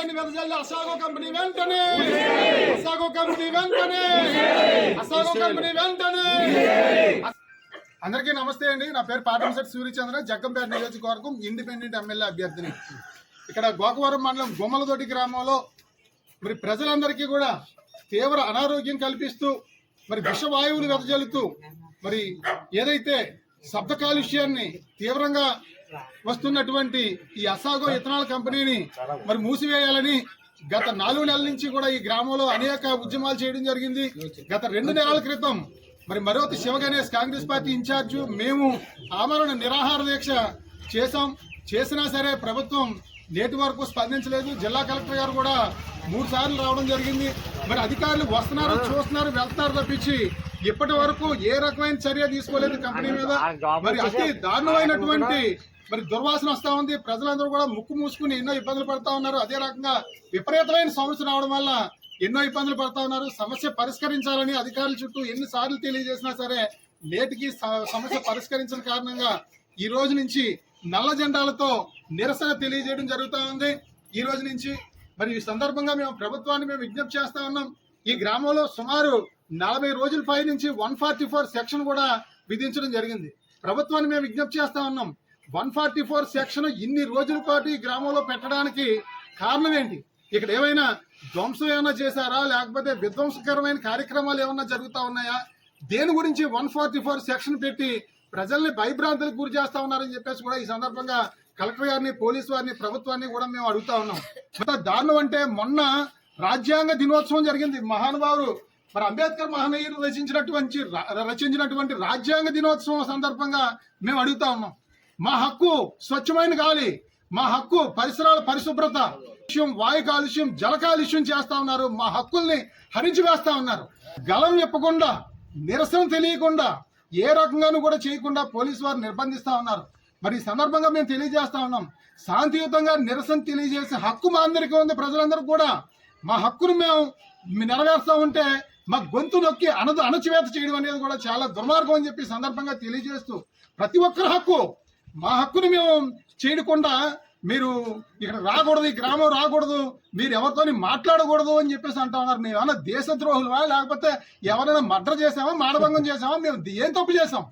కాలుష్యాన్ని వెదజల్లి అసాగో కంపెనీ వెంటనే. అసాగో కంపెనీ వెంటనే. అసాగో కంపెనీ వెంటనే. అందరికీ నమస్తే అండి. నా పేరు పాటంశెట్టి సూర్యచంద్ర జగ్గంపేట నియోజకవర్గం ఇండిపెండెంట్ ఎమ్మెల్యే అభ్యర్థిని. ఇక్కడ గోకవరం మండలం గుమ్మలదొడ్డి గ్రామంలో మరి ప్రజలందరికీ కూడా తీవ్ర అనారోగ్యం కల్పిస్తూ మరి విషవాయువులు వెదజల్లుతూ మరి ఏదైతే శబ్ద కాలుష్యాన్ని తీవ్రంగా వస్తున్నటువంటి ఈ అసాగో ఇథనాల్ కంపెనీని మరి మూసివేయాలని గత నాలుగు నెలల నుంచి కూడా ఈ గ్రామంలో అనేక ఉద్యమాలు చేయడం జరిగింది. గత రెండు నెలల క్రితం మరి మరోతి శివగణేష్ కాంగ్రెస్ పార్టీ ఇన్ఛార్జ్ మేము ఆమరణ నిరాహార దీక్ష చేశాం. చేసినా సరే ప్రభుత్వం నేటి వరకు స్పందించలేదు. జిల్లా కలెక్టర్ గారు కూడా మూడు సార్లు రావడం జరిగింది. మరి అధికారులు వస్తున్నారు చూస్తున్నారు వెళ్తున్నారు తప్పించి ఇప్పటి వరకు ఏ రకమైన చర్య తీసుకోలేదు కంపెనీ మీద. మరి అతి దారుణమైనటువంటి మరి దుర్వాసన వస్తూ ఉంది. ప్రజలందరూ కూడా ముక్కు మూసుకుని ఎన్నో ఇబ్బందులు పడతా ఉన్నారు. అదే రకంగా విపరీతమైన సమస్య రావడం వల్ల ఎన్నో ఇబ్బందులు పడతా ఉన్నారు. సమస్య పరిష్కరించాలని అధికారుల చుట్టూ ఎన్నిసార్లు తెలియజేసినా సరే నేటికి స- సమస్య పరిష్కరించిన కారణంగా ఈ రోజు నుంచి నల్ల జెండాలతో నిరసన తెలియజేయడం జరుగుతూ ఉంది. ఈ రోజు నుంచి మరి ఈ సందర్భంగా మేము ప్రభుత్వాన్ని మేము విజ్ఞప్తి చేస్తా ఉన్నాం. ఈ గ్రామంలో సుమారు నలభై రోజుల పై నుంచి వన్ ఫార్టీ ఫోర్ సెక్షన్ కూడా విధించడం జరిగింది. ప్రభుత్వాన్ని మేము విజ్ఞప్తి చేస్తా ఉన్నాం. వన్ ఫార్టీ ఫోర్ సెక్షన్ ఇన్ని రోజుల పాటు ఈ గ్రామంలో పెట్టడానికి కారణం ఏంటి? ఇక్కడ ఏమైనా ధ్వంసం ఏమైనా చేశారా? లేకపోతే విధ్వంసకరమైన కార్యక్రమాలు ఏమైనా జరుగుతూ ఉన్నాయా? దేని గురించి వన్ ఫార్టీ ఫోర్ సెక్షన్ పెట్టి ప్రజల్ని భయభ్రాంతులకు గురి చేస్తా ఉన్నారని చెప్పేసి కూడా ఈ సందర్భంగా కలెక్టర్ గారిని పోలీసు వారిని ప్రభుత్వాన్ని కూడా మేము అడుగుతా ఉన్నాం. ఎంత దారుణం అంటే మొన్న రాజ్యాంగ దినోత్సవం జరిగింది. మహానుభావుడు మరి అంబేద్కర్ మహనీయులు రచించినటువంటి రచించినటువంటి రాజ్యాంగ దినోత్సవం సందర్భంగా మేము అడుగుతా ఉన్నాం. మా హక్కు స్వచ్ఛమైన గాలి మా హక్కు పరిసరాల పరిశుభ్రత కాలుష్యం వాయు కాలుష్యం జల కాలుష్యం చేస్తా ఉన్నారు. మా హక్కుల్ని హరించి వేస్తా ఉన్నారు. గలం చెప్పకుండా నిరసన తెలియకుండా ఏ రకంగానూ కూడా చేయకుండా పోలీసు వారు నిర్బంధిస్తా ఉన్నారు. మరి ఈ సందర్భంగా మేము తెలియజేస్తా ఉన్నాం. శాంతియుతంగా నిరసన తెలియజేసే హక్కు మా అందరికీ ఉంది. ప్రజలందరూ కూడా మా హక్కును మేము నెరవేరుస్తా ఉంటే మా గొంతు నొక్కి అనదు అణచివేత చేయడం అనేది కూడా చాలా దుర్మార్గం అని చెప్పి సందర్భంగా తెలియజేస్తూ ప్రతి ఒక్కరి హక్కు మా హక్కుని మేము చేయకుండా మీరు ఇక్కడ రాకూడదు ఈ గ్రామం రాకూడదు మీరు ఎవరితోని మాట్లాడకూడదు అని చెప్పేసి అంటా ఉన్నారు. మేము ఏమన్నా దేశద్రోహులవా లేకపోతే ఎవరైనా మర్డర్ చేసామా మానభంగం చేసామా మేము ఏం తప్పు చేసాం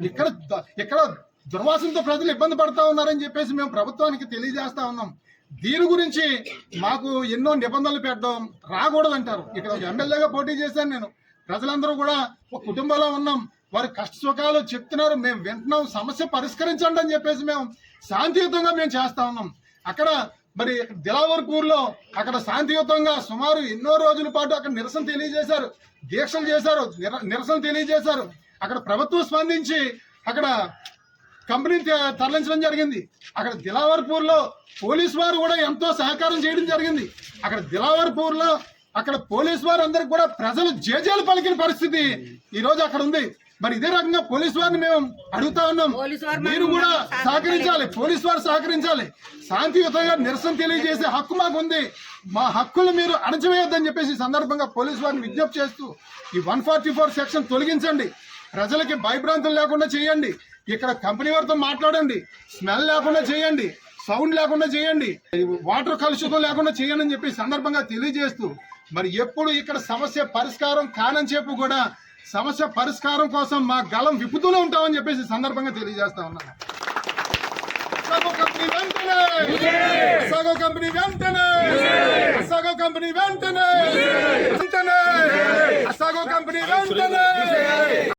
ఇక్కడ ద- ఇక్కడ దుర్వాసనతో ప్రజలు ఇబ్బంది పడతా ఉన్నారని చెప్పేసి మేము ప్రభుత్వానికి తెలియజేస్తా ఉన్నాం. దీని గురించి మాకు ఎన్నో నిబంధనలు పెట్టడం రాకూడదంటారు. ఇక్కడ ఎమ్మెల్యేగా పోటీ చేశాను నేను. ప్రజలందరూ కూడా ఒక కుటుంబంలో ఉన్నాం. వారి కష్ట సుఖాలు చెప్తున్నారు. మేము వింటున్నాం. సమస్య పరిష్కరించండి అని చెప్పేసి మేము శాంతియుతంగా మేము చేస్తా ఉన్నాం. అక్కడ మరి దిలావర్పూర్లో అక్కడ శాంతియుతంగా సుమారు ఎన్నో రోజుల పాటు అక్కడ నిరసన తెలియజేశారు. దీక్షలు చేశారు. నిర- నిరసన తెలియజేశారు. అక్కడ ప్రభుత్వం స్పందించి అక్కడ కంపెనీ తరలించడం జరిగింది. అక్కడ దిలావర్పూర్లో పోలీస్ వారు కూడా ఎంతో సహకారం చేయడం జరిగింది. అక్కడ దిలావర్పూర్లో అక్కడ పోలీస్ వారు అందరికి కూడా ప్రజలు జేజేలు పలికిన పరిస్థితి ఈ రోజు అక్కడ ఉంది. మరి ఇదే రకంగా పోలీస్ వారిని మేము అడుగుతా ఉన్నాం. మీరు కూడా సహకరించాలి. పోలీస్ వారు సహకరించాలి. శాంతియుతంగా నిరసన తెలియజేసే హక్కు మాకు ఉంది. మా హక్కులు మీరు అణచివేయొద్దని చెప్పేసి సందర్భంగా పోలీసు వారిని విజ్ఞప్తి చేస్తూ ఈ వన్ ఫార్టీ ఫోర్ సెక్షన్ తొలగించండి. ప్రజలకి భయభ్రాంతులు లేకుండా చేయండి. ఇక్కడ కంపెనీ వారితో మాట్లాడండి. స్మెల్ లేకుండా చేయండి. సౌండ్ లేకుండా చేయండి. వాటర్ కలుషితం లేకుండా చేయండి అని చెప్పి సందర్భంగా తెలియజేస్తూ మరి ఎప్పుడు ఇక్కడ సమస్య పరిష్కారం కానని చెప్పు కూడా సమస్య పరిష్కారం కోసం మా గలం విప్పుతూనే ఉంటామని చెప్పేసి సందర్భంగా తెలియజేస్తా ఉన్నాను. సగో కంపెనీ వెంటనే! సగో కంపెనీ వెంటనే! సగో కంపెనీ వెంటనే!